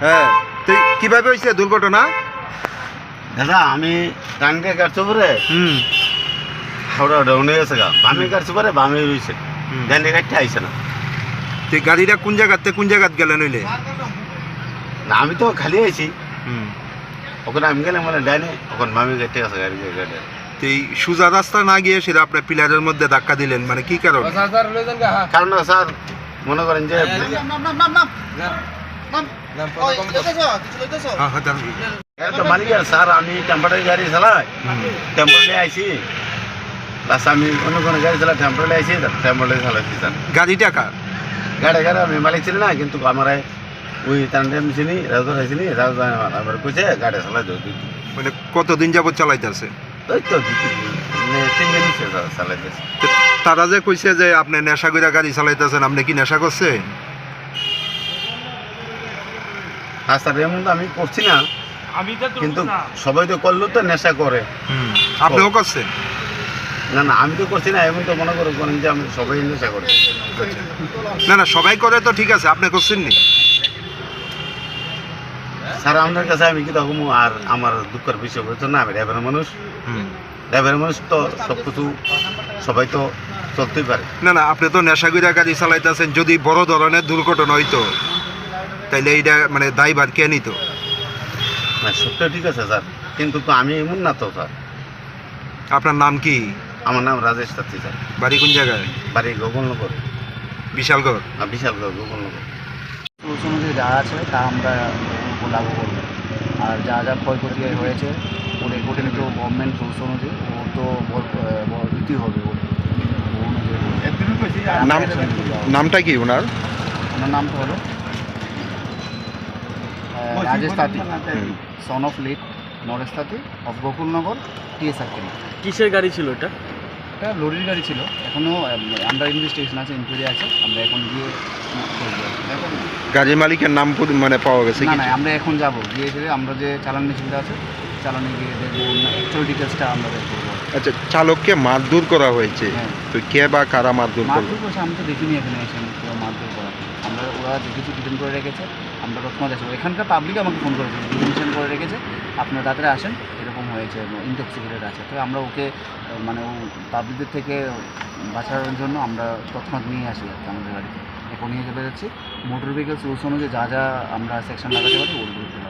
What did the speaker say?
হ্যাঁ তুই কীভাবে হয়েছে দুর্ঘটনা? দাদা আমি ডানকে কাটছো পরে। হুম। হাওড়া ডাউনে গেছে গা। বামে কাটছো পরে বামে রয়েছে। ডানে কাটতে আইছে না। তুই গাড়িটা কোন জায়গাতে কোন জায়গাত গেলে নইলে? না আমি তো খালি আইছি। হুম। ওখানে আমি গেলে মানে ডাইনে। ওখানে বামে কাটতে গেছে গাড়ি গাড়ি তুই সোজা রাস্তা না গিয়ে সেটা আপনার পিলারের মধ্যে ধাক্কা দিলেন মানে কি কারণ? কারণ স্যার মনে করেন যে হ্যাঁ হ্যাঁ দাঁড়ান। একটা মালিক আছে, স্যার আমি টেম্পারারি গাড়ি চালাই হুম। আইছি প্লাস আমি অন্য কোনো গাড়ি চালাই টেম্পারারি আইছি টেম্পারারি চালাইছি স্যার গাড়িটা কার গাড়ি গাড়ি আমি মালিক ছিল না কিন্তু আমার ওই চিনি কইছে গাড়ি চালাই দিও দুই মানে কতদিন যাবত চালাইতেছে ওই তো দুই তিন দিন, মানে তিন দিন হচ্ছে চালাইতেছে তারা যে কইছে যে আপনি নেশা করে গাড়ি চালাইতেছেন আপনি কি নেশা করছে আর স্যার এমন তো আমি করছি না। আমি তো কিন্তু সবাই তো করল তো নেশা করে। আপনিও করছেন? না না আমি তো করছি না এমন তো মনে করে করেন যে আমি সবাই নেশা করে। না না সবাই করে তো ঠিক আছে আপনি করছেন নি? স্যার আপনার কাছে আমি কি তখন আর আমার দুঃখের বিষয় হচ্ছে না আমি ড্রাইভারের মানুষ। হুম। ড্রাইভারের মানুষ তো সব কিছু সবাই তো চলতেই পারে। না না আপনি তো নেশা করে গাড়ি চালাইতেছেন যদি বড় ধরনের দুর্ঘটনা হইতো। তাইলে এইটা মানে দায়ভার কে নিত? না সবটা ঠিক আছে স্যার। কিন্তু তো আমি এমন না তো স্যার। আপনার নাম কি? আমার নাম রাজেশ তাত্রী স্যার। বাড়ি কোন জায়গায়? বাড়ি গোকুলনগর। বিশালগড়? আর বিশালগড় গোকুলনগর। অনুযায়ী যা আছে তা আমরা লাগু করব আর যা যা ক্ষয়ক্ষতি হয়েছে ওর এগুলো তো গভর্নমেন্ট রুলস অনুযায়ী ও তো বল- হবে ওর বলবে। নামটা কি? ওনার ওনার নামটা হলো রাজেশ তাঁতি। সন অফ লিট নরেশ তাঁতি অফ গোকুলনগর টিএ সার্কেল কিসের গাড়ি ছিল এটা? এটা লরির গাড়ি ছিল। এখনও আন্ডার ইনভেস্টিগেশন আছে ইনকোয়ারি আছে। আমরা এখন গিয়ে গাড়ির মালিকের নাম মানে পাওয়া গেছে না আমরা এখন যাব। গিয়ে গিয়ে আমরা যে চালান মেশিনটা আছে চালানে গিয়ে দেখব অ্যাকচুয়াল ডিটেলসটা আমরা করব আচ্ছা চালককে মারধর করা হয়েছে। হ্যাঁ। তো কে বা কারা মারধর করছে আমি তো দেখিনি এখানে এসে কেউ মারধর করা। আমরা ওরা দেখেছি ডিটেন করে রেখেছে আমরা তৎক্ষণাৎ আসব এখানকার পাবলিক আমাকে ফোন করেছে ডিটেনশন করে রেখেছে আপনারা তাড়াতাড়ি আসেন এরকম হয়েছে ইনটক্সিকেটেড আছে। তো আমরা ওকে মানে ও পাবলিকদের থেকে বাঁচানোর জন্য আমরা তৎক্ষণাৎ নিয়ে আসি আর কি আমাদের গাড়িতে এখন নিয়ে চলে যাচ্ছি। মোটর ভেহিকেলস রুলস অনুযায়ী যা যা আমরা সেকশন লাগাতে পারি ওগুলো